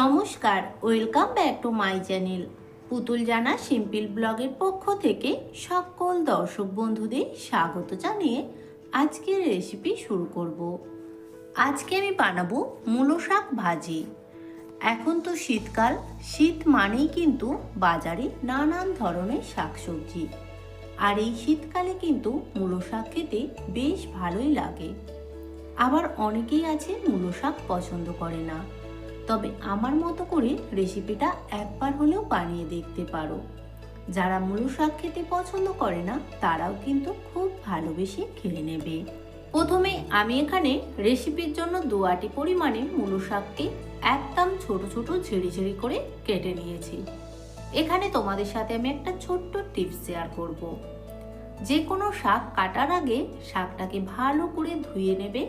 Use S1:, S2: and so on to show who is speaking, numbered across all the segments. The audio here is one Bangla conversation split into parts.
S1: নমস্কার, welcome back to my channel. Putul Jana simple ব্লগের পক্ষ থেকে সকল দর্শক বন্ধুদের স্বাগত জানিয়ে আজকের রেসিপি শুরু করব। আজকে আমি বানাবো মূলো শাক ভাজি। এখন তো শীতকাল, শীত মানেই কিন্তু বাজারে নানান ধরনের শাকসবজি। আর এই শীতকালে কিন্তু মূলো শাক খেতে বেশ ভালোই লাগে। আবার অনেকেই আছে মূলো শাক পছন্দ করে না। তবে আমার মতো করে রেসিপিটা একবার হলেও বানিয়ে দেখতে পারো। যারা মূলো শাক খেতে পছন্দ করে না, তারাও কিন্তু খুব ভালোবেসে খেয়ে নেবে। প্রথমে আমি এখানে রেসিপির জন্য দু আটি পরিমাণে মূলো শাককে একদম ছোট ছোট ঝিরি ঝিরি করে কেটে নিয়েছি। এখানে তোমাদের সাথে আমি একটা ছোট্ট টিপস শেয়ার করব। যে কোনো শাক কাটার আগে শাকটাকে ভালো করে ধুয়ে নেবে,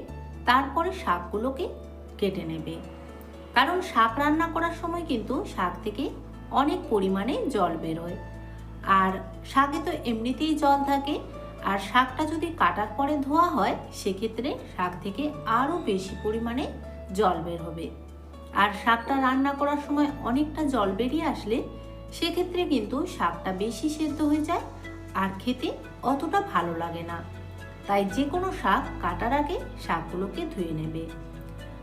S1: তারপরে শাকগুলোকে কেটে নেবে। কারণ শাক রান্না করার সময় কিন্তু শাক থেকে অনেক পরিমাণে জল বেরোয়। আর শাকে তো এমনিতেই জল থাকে, আর শাকটা যদি কাটার পরে ধোয়া হয়, সেক্ষেত্রে শাক থেকে আরও বেশি পরিমাণে জল বের হবে। আর শাকটা রান্না করার সময় অনেকটা জল বেরিয়ে আসলে, সেক্ষেত্রে কিন্তু শাকটা বেশি সেদ্ধ হয়ে যায়, আর খেতে অতটা ভালো লাগে না। তাই যে কোনো শাক কাটার আগে শাকগুলোকে ধুয়ে নেবে।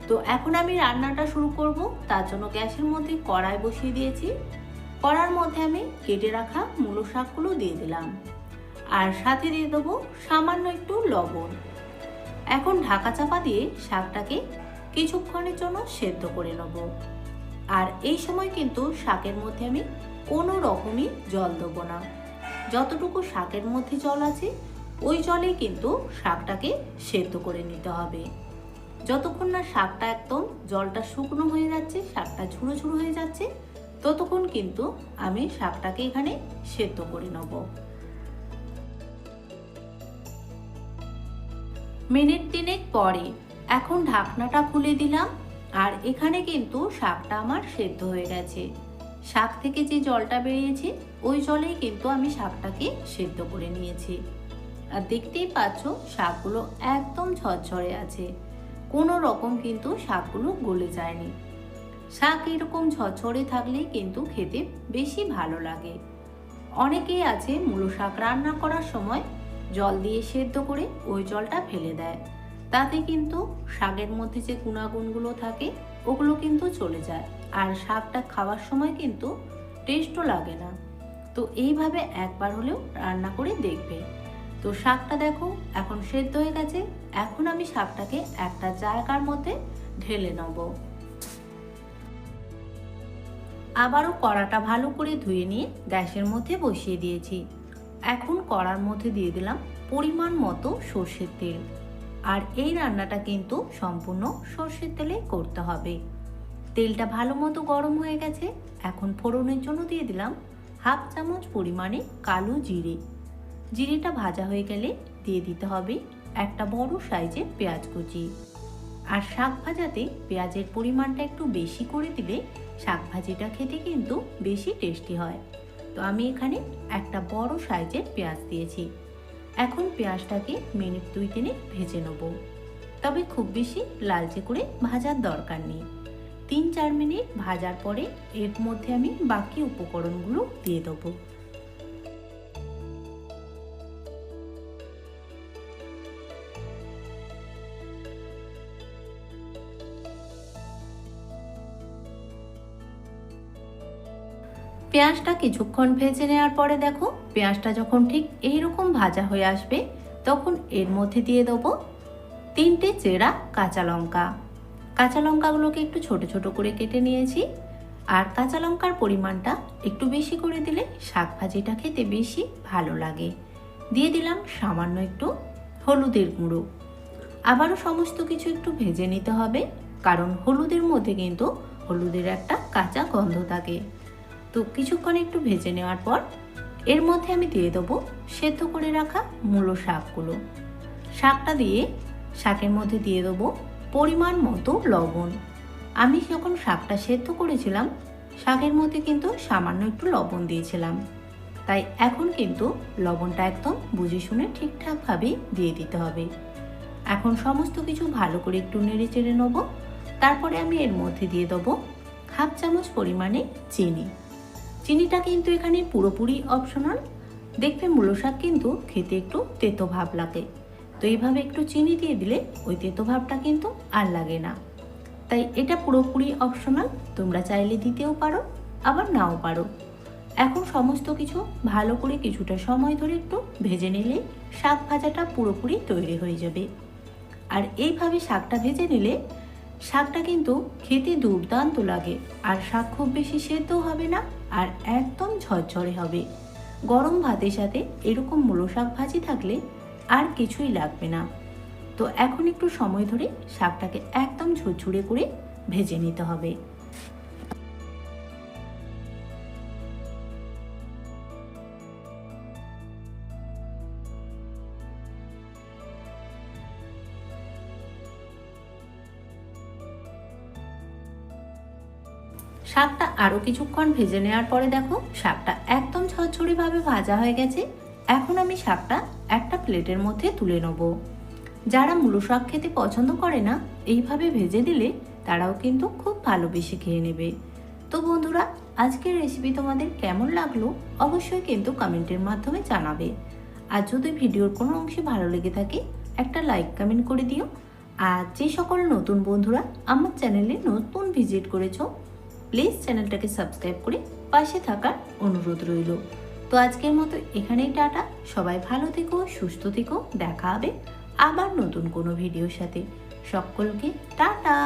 S1: তো এখন আমি রান্নাটা শুরু করব। তার জন্য গ্যাসের মধ্যে কড়াই বসিয়ে দিয়েছি। কড়ার মধ্যে আমি কেটে রাখা মূলো শাকগুলো দিয়ে দিলাম। আর সাথে দিয়ে দেবো সামান্য একটু লবণ। এখন ঢাকা চাপা দিয়ে শাকটাকে কিছুক্ষণের জন্য সেদ্ধ করে নেব। আর এই সময় কিন্তু শাকের মধ্যে আমি কোনো রকমই জল দেবো না। যতটুকু শাকের মধ্যে জল আছে, ওই জলে কিন্তু শাকটাকে সেদ্ধ করে নিতে হবে। যতক্ষণ না শাকটা একদম জলটা শুকনো হয়ে যাচ্ছে, শাকটা ঝুড়ো ঝুড়ো হয়ে যাচ্ছে, ততক্ষণ কিন্তু আমি শাকটাকে এখানে সেদ্ধ করে নেব। মিনিট তিনেক পরে এখন ঢাকনাটা খুলে দিলাম আর এখানে কিন্তু শাকটা আমার সেদ্ধ হয়ে গেছে। শাক থেকে যে জলটা বেরিয়েছে, ওই জলেই কিন্তু আমি শাকটাকে সেদ্ধ করে নিয়েছি। আর দেখতেই পাচ্ছ, শাকগুলো একদম ঝরঝরে আছে। কোনো রকম কিন্তু শাকগুলো গলে যায়নি। শাক এরকম ঝরঝরে থাকলেই কিন্তু খেতে বেশি ভালো লাগে। অনেকেই আছে মূলো শাক রান্না করার সময় জল দিয়ে সেদ্ধ করে ওই জলটা ফেলে দেয়। তাতে কিন্তু শাকের মধ্যে যে গুণাগুণগুলো থাকে, ওগুলো কিন্তু চলে যায়। আর শাকটা খাওয়ার সময় কিন্তু টেস্টও লাগে না। তো এইভাবে একবার হলেও রান্না করে দেখবে। তো শাকটা দেখো, এখন সেদ্ধ হয়ে গেছে। এখন আমি শাকটাকে একটা জায়গার মধ্যে ঢেলে নেব। আবারও কড়াটা ভালো করে ধুয়ে নিয়ে গ্যাসের মধ্যে বসিয়ে দিয়েছি। এখন কড়ার মধ্যে দিয়ে দিলাম পরিমাণ মতো সর্ষের তেল। আর এই রান্নাটা কিন্তু সম্পূর্ণ সর্ষের তেলে করতে হবে। তেলটা ভালো মতো গরম হয়ে গেছে। এখন ফোড়নের জন্য দিয়ে দিলাম হাফ চামচ পরিমাণে কালো জিরে। জিরেটা ভাজা হয়ে গেলে দিয়ে দিতে হবে একটা বড় সাইজের পেঁয়াজ কুচি। আর শাক ভাজাতে পেঁয়াজের পরিমাণটা একটু বেশি করে দিলে শাক ভাজিটা খেতে কিন্তু বেশি টেস্টি হয়। তো আমি এখানে একটা বড় সাইজের পেঁয়াজ দিয়েছি। এখন পেঁয়াজটাকে মিনিট দুই তিনে ভেজে নেব। তবে খুব বেশি লালচে করে ভাজার দরকার নেই। তিন চার মিনিট ভাজার পরে এর মধ্যে আমি বাকি উপকরণগুলো দিয়ে দেবো। পেঁয়াজটা কিছুক্ষণ ভেজে নেওয়ার পরে দেখো, পেঁয়াজটা যখন ঠিক এইরকম ভাজা হয়ে আসবে, তখন এর মধ্যে দিয়ে দেবো তিনটে চেরা কাঁচা লঙ্কা। কাঁচা লঙ্কাগুলোকে একটু ছোট ছোট করে কেটে নিয়েছি। আর কাঁচা লঙ্কার পরিমাণটা একটু বেশি করে দিলে শাক ভাজিটা খেতে বেশি ভালো লাগে। দিয়ে দিলাম সামান্য একটু হলুদের গুঁড়ো। আবারও সমস্ত কিছু একটু ভেজে নিতে হবে, কারণ হলুদের মধ্যে কিন্তু হলুদের একটা কাঁচা গন্ধ থাকে। তো কিছুক্ষণ একটু ভেজে নেওয়ার পর এর মধ্যে আমি দিয়ে দেবো সেদ্ধ করে রাখা মূলো শাকগুলো। শাকটা দিয়ে শাকের মধ্যে দিয়ে দেবো পরিমাণ মতো লবণ। আমি যখন শাকটা সেদ্ধ করেছিলাম, শাকের মধ্যে কিন্তু সামান্য একটু লবণ দিয়েছিলাম। তাই এখন কিন্তু লবণটা একদম বুঝে শুনে ঠিকঠাকভাবে দিয়ে দিতে হবে। এখন সমস্ত কিছু ভালো করে একটু নেড়ে চেড়ে নেব। তারপরে আমি এর মধ্যে দিয়ে দেবো হাফ চামচ পরিমাণে চিনি। চিনিটা কিন্তু এখানে পুরোপুরি অপশনাল দেখবে মূলো শাক কিন্তু খেতে একটু তেতো ভাব লাগে। তো এইভাবে একটু চিনি দিয়ে দিলে ওই তেতো ভাবটা কিন্তু আর লাগে না। তাই এটা পুরোপুরি অপশনাল তোমরা চাইলে দিতেও পারো, আবার নাও পারো। এখন সমস্ত কিছু ভালো করে কিছুটা সময় ধরে একটু ভেজে নিলে শাক ভাজাটা পুরোপুরি তৈরি হয়ে যাবে। আর এইভাবে শাকটা ভেজে নিলে শাকটা কিন্তু খেতে দুর্দান্ত লাগে, আর শাক খুব বেশি সেদ্ধও হবে না। আর একদম ঝরঝরে হবে। গরম ভাতের সাথে এরকম মূলো শাক ভাজি থাকলে আর কিছুই লাগবে না। তো এখন একটু সময় ধরে শাকটাকে একদম ঝুরঝুরে করে ভেজে নিতে হবে। শাকটা আরও কিছুক্ষণ ভেজে নেওয়ার পরে দেখো, শাকটা একদম ঝরঝরিভাবে ভাজা হয়ে গেছে। এখন আমি শাকটা একটা প্লেটের মধ্যে তুলে নেব। যারা মূলো শাক খেতে পছন্দ করে না, এইভাবে ভেজে দিলে তারাও কিন্তু খুব ভালোবেসে খেয়ে নেবে। তো বন্ধুরা, আজকের রেসিপি তোমাদের কেমন লাগল অবশ্যই কিন্তু কমেন্টের মাধ্যমে জানাবে। আর যদি ভিডিওর কোনো অংশে ভালো লেগে থাকে, একটা লাইক কমেন্ট করে দিও। আর যে সকল নতুন বন্ধুরা আমার চ্যানেলে নতুন ভিজিট করেছ প্লিজ চ্যানেলটাকে সাবস্ক্রাইব করে পাশে থাকার অনুরোধ রইল। তো আজকের মতো এখানেই টাটা। সবাই ভালো থেকো, সুস্থ থেকো। দেখা হবে আবার নতুন কোনো ভিডিওর সাথে। সকলকে টাটা।